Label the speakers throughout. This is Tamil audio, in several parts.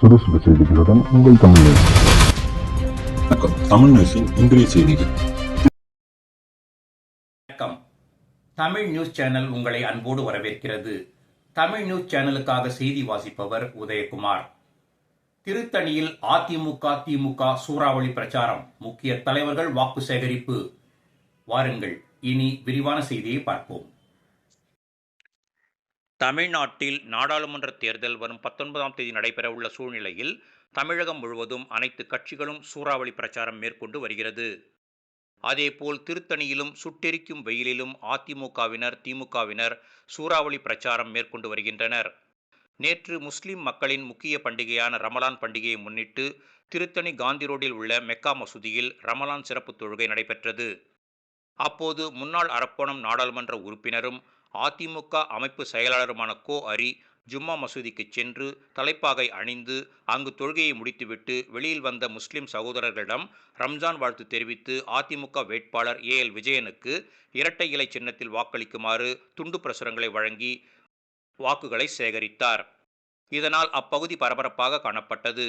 Speaker 1: சுறுசுறு செய்திகளுடன் உங்கள் தமிழ் நியூஸ்.
Speaker 2: வணக்கம். தமிழ் நியூஸின் இன்றைய செய்திகள்.
Speaker 3: வணக்கம். தமிழ் நியூஸ் சேனல் உங்களை அன்போடு வரவேற்கிறது. தமிழ் நியூஸ் சேனலுக்காக செய்தி வாசிப்பவர் உதயகுமார். திருத்தணியில் அதிமுக திமுக சூறாவளி பிரச்சாரம். முக்கிய தலைவர்கள் வாக்கு சேகரிப்பு. வாருங்கள். இனி விரிவான செய்தியை பார்ப்போம். தமிழ்நாட்டில் நாடாளுமன்ற தேர்தல் வரும் பத்தொன்பதாம் தேதி நடைபெறவுள்ள சூழ்நிலையில் தமிழகம் முழுவதும் அனைத்து கட்சிகளும் சூறாவளி பிரச்சாரம் மேற்கொண்டு வருகிறது. அதேபோல் திருத்தணியிலும் சுட்டெரிக்கும் வெயிலிலும் அதிமுகவினர் திமுகவினர் சூறாவளி பிரச்சாரம் மேற்கொண்டு வருகின்றனர். நேற்று முஸ்லிம் மக்களின் முக்கிய பண்டிகையான ரமலான் பண்டிகையை முன்னிட்டு திருத்தணி காந்தி ரோடில் உள்ள மெக்கா மசூதியில் ரமலான் சிறப்பு தொழுகை நடைபெற்றது. அப்போது முன்னாள் அரக்கோணம் நாடாளுமன்ற உறுப்பினரும் அதிமுக அமைப்பு செயலாளருமான கோ அரி ஜும்மா மசூதிக்கு சென்று தலைப்பாகை அணிந்து அங்கு தொழுகையை முடித்துவிட்டு வெளியில் வந்த முஸ்லிம் சகோதரர்களிடம் ரம்ஜான் வாழ்த்து தெரிவித்து அதிமுக வேட்பாளர் ஏ எல் விஜயனுக்கு இரட்டை இலை சின்னத்தில் வாக்களிக்குமாறு துண்டு பிரசுரங்களை வழங்கி வாக்குகளை சேகரித்தார். இதனால் அப்பகுதி பரபரப்பாக காணப்பட்டது.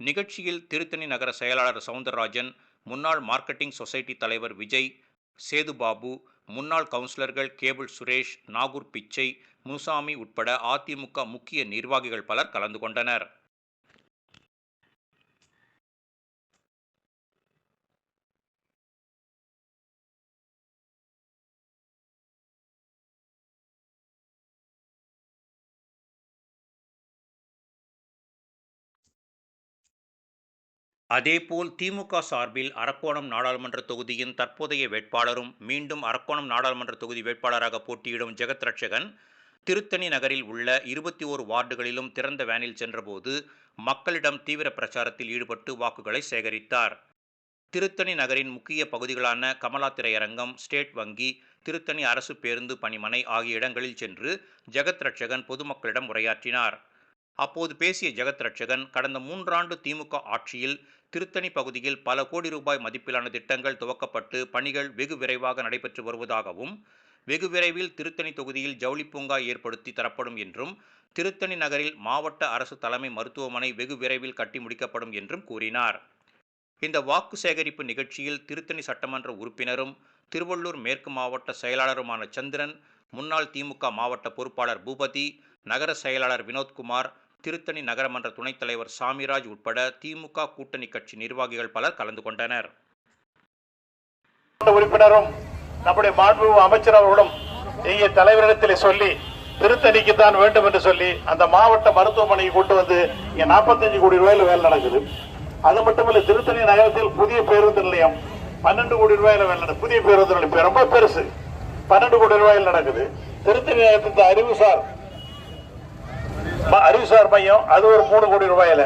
Speaker 3: நிகழ்ச்சியில் திருத்தணி நகர செயலாளர் சவுந்தரராஜன் முன்னாள் மார்க்கெட்டிங் சொசைட்டி தலைவர் விஜய் சேதுபாபு முன்னாள் கவுன்சிலர்கள் கேபிள் சுரேஷ் நாகூர் பிச்சை முனுசாமி உட்பட அதிமுக முக்கிய நிர்வாகிகள் பலர் கலந்து கொண்டனர். அதேபோல் திமுக சார்பில் அரக்கோணம் நாடாளுமன்ற தொகுதியின் தற்போதைய வேட்பாளரும் மீண்டும் அரக்கோணம் நாடாளுமன்ற தொகுதி வேட்பாளராக போட்டியிடும் ஜெகத் ரட்சகன் திருத்தணி நகரில் உள்ள இருபத்தி ஓரு வார்டுகளிலும் திறந்த வேனில் சென்றபோது மக்களிடம் தீவிர பிரச்சாரத்தில் ஈடுபட்டு வாக்குகளை சேகரித்தார். திருத்தணி நகரின் முக்கிய பகுதிகளான கமலா திரையரங்கம் ஸ்டேட் வங்கி திருத்தணி அரசு பேருந்து பணிமனை ஆகிய இடங்களில் சென்று ஜெகத் ரட்சகன் பொதுமக்களிடம் உரையாற்றினார். அப்போது பேசிய ஜெகத் ரட்சகன் கடந்த மூன்றாண்டு திமுக ஆட்சியில் திருத்தணி பகுதியில் பல கோடி ரூபாய் மதிப்பிலான திட்டங்கள் துவக்கப்பட்டு பணிகள் வெகு விரைவாக நடைபெற்று வருவதாகவும் வெகு விரைவில் திருத்தணி தொகுதியில் ஜவுளி பூங்கா ஏற்படுத்தி தரப்படும் என்றும் திருத்தணி நகரில் மாவட்ட அரசு தலைமை மருத்துவமனை வெகு விரைவில் கட்டி முடிக்கப்படும் என்றும் கூறினார். இந்த வாக்கு சேகரிப்பு நிகழ்ச்சியில் திருத்தணி சட்டமன்ற உறுப்பினரும் திருவள்ளூர் மேற்கு மாவட்ட செயலாளருமான சந்திரன் முன்னாள் திமுக மாவட்ட பொறுப்பாளர் பூபதி நகர செயலாளர் வினோத்குமார் திருத்தணி நகரமன்ற துணைத் தலைவர் சாமிராஜ் உட்பட திமுக கூட்டணி கட்சி நிர்வாகிகள் பலர் கலந்து கொண்டனர்.
Speaker 4: உறுப்பினரும் நம்முடைய மாண்பு அமைச்சர் அவர்களும் இங்கே தலைவரிடத்தில் சொல்லி திருத்தணிக்கு தான் வேண்டும் என்று சொல்லி அந்த மாவட்ட மருத்துவமனைக்கு கொண்டு வந்து இங்கே நாற்பத்தஞ்சு கோடி ரூபாயில வேலை நடக்குது. அது மட்டுமல்ல திருத்தணி நகரத்தில் புதிய பேருந்து நிலையம் பன்னெண்டு கோடி ரூபாயில வேலை நடக்குது. புதிய பேருந்து நிலையம் ரொம்ப பெருசு. பன்னெண்டு கோடி ரூபாயில் நடக்குது. திருத்தணி நகரத்தில் அறிவுசார் அறிவுசார் மையம் அது ஒரு மூணு கோடி ரூபாயில.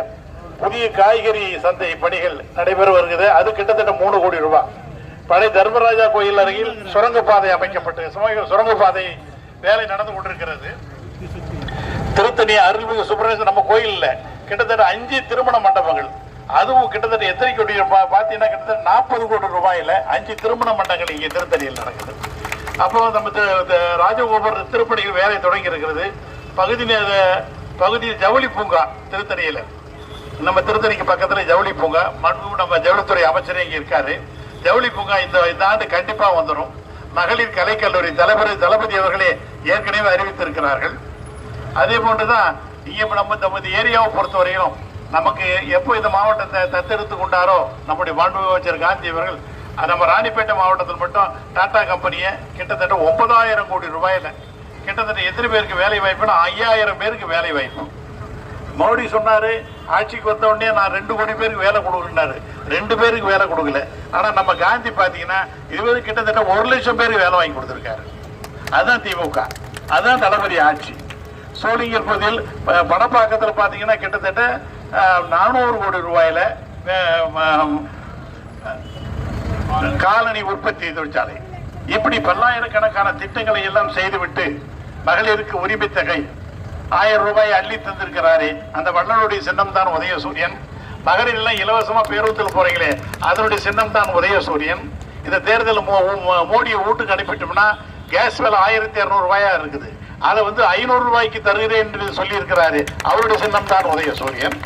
Speaker 4: புதிய காய்கறி சந்தை பணிகள் நடைபெற வருகிறது. அது கிட்டத்தட்ட மூணு கோடி ரூபாய் பழைய தர்மராஜா கோயில் அருகில் சுரங்கப்பாதை அமைக்கப்பட்டு சுரங்கப்பாதை வேலை நடந்து கொண்டிருக்கிறது. திருத்தணி அருள்மிகு சுப்பிரமணிய நம்ம கோயில்ல கிட்டத்தட்ட அஞ்சு திருமண மண்டபங்கள். அதுவும் கிட்டத்தட்ட எத்தனை கோடி ரூபாய் பார்த்தீங்கன்னா கிட்டத்தட்ட நாற்பது கோடி ரூபாயில அஞ்சு திருமண மண்டபங்கள் இங்கே திருத்தணியில் நடக்குது. அப்போ நம்ம ராஜகோபுர திருப்பணிகள் வேலை தொடங்கி இருக்கிறது பகுதி நேர பகுதி ஜவுளி பூங்கா திருத்தணியில். நம்ம திருத்தணிக்கு பக்கத்தில் ஜவுளி பூங்கா. மண்பு நம்ம ஜவுளித்துறை அமைச்சரே இங்கே இருக்காரு. ஜவுளி பூங்கா இந்த இந்த ஆண்டு கண்டிப்பாக வந்துடும் மகளிர் கலைக்கல்லூரி தளபதி தளபதி அவர்களே ஏற்கனவே அறிவித்திருக்கிறார்கள். அதே போன்று தான் இங்கே நம்ம நம்ம ஏரியாவை பொறுத்தவரையிலும் நமக்கு எப்போ இந்த மாவட்டத்தை தத்தெடுத்து கொண்டாரோ நம்முடைய மாண்பு அமைச்சர் காந்தி அவர்கள் நம்ம ராணிப்பேட்டை மாவட்டத்தில் மட்டும் டாடா கம்பெனியை கிட்டத்தட்ட ஒன்பதாயிரம் கோடி ரூபாயில கிட்டத்தட்ட எத்தனை பேருக்கு வேலை வாய்ப்புனா ஐயாயிரம் பேருக்கு வேலை வாய்ப்பு. மோடி சொன்னாரு ஆட்சிக்கு வந்த உடனே நான் ரெண்டு கோடி பேருக்கு வேலை கொடுக்குறாரு ரெண்டு பேருக்கு வேலை கொடுக்கல. ஆனா நம்ம காந்தி பாத்தீங்கன்னா இருபது கிட்டத்தட்ட ஒரு லட்சம் பேருக்கு வேலை வாங்கி கொடுத்துருக்காரு. அதுதான் திமுக. அதுதான் தளபதி ஆட்சி. சோளிங்கர் பகுதியில் ப- பணப்பாக்கத்தில் பார்த்தீங்கன்னா கிட்டத்தட்ட நானூறு கோடி ரூபாயில காலனி உற்பத்தி தொழிற்சாலை. இப்படி பல்லாயிரக்கணக்கான திட்டங்களை எல்லாம் செய்துவிட்டு மகளிருக்கு உரிமை தொகை ஆயிரம் ரூபாய் அள்ளி தந்திருக்கிறாரே. அந்த வள்ளலுடைய சின்னம் தான் உதயசூரியன். மகளிர் எல்லாம் இலவசமா பேருந்தில் போறீங்களே அதனுடைய சின்னம் தான் உதயசூரியன். இந்த தேர்தல் மோடியை வீட்டுக்கு அனுப்பிட்டோம்னா கேஸ் விலை ஆயிரத்தி இருநூறு ரூபாயா இருக்குது. அதை வந்து ஐநூறு ரூபாய்க்கு தருகிறேன் என்று சொல்லி இருக்கிறாரு அவருடைய சின்னம் தான் உதயசூரியன்.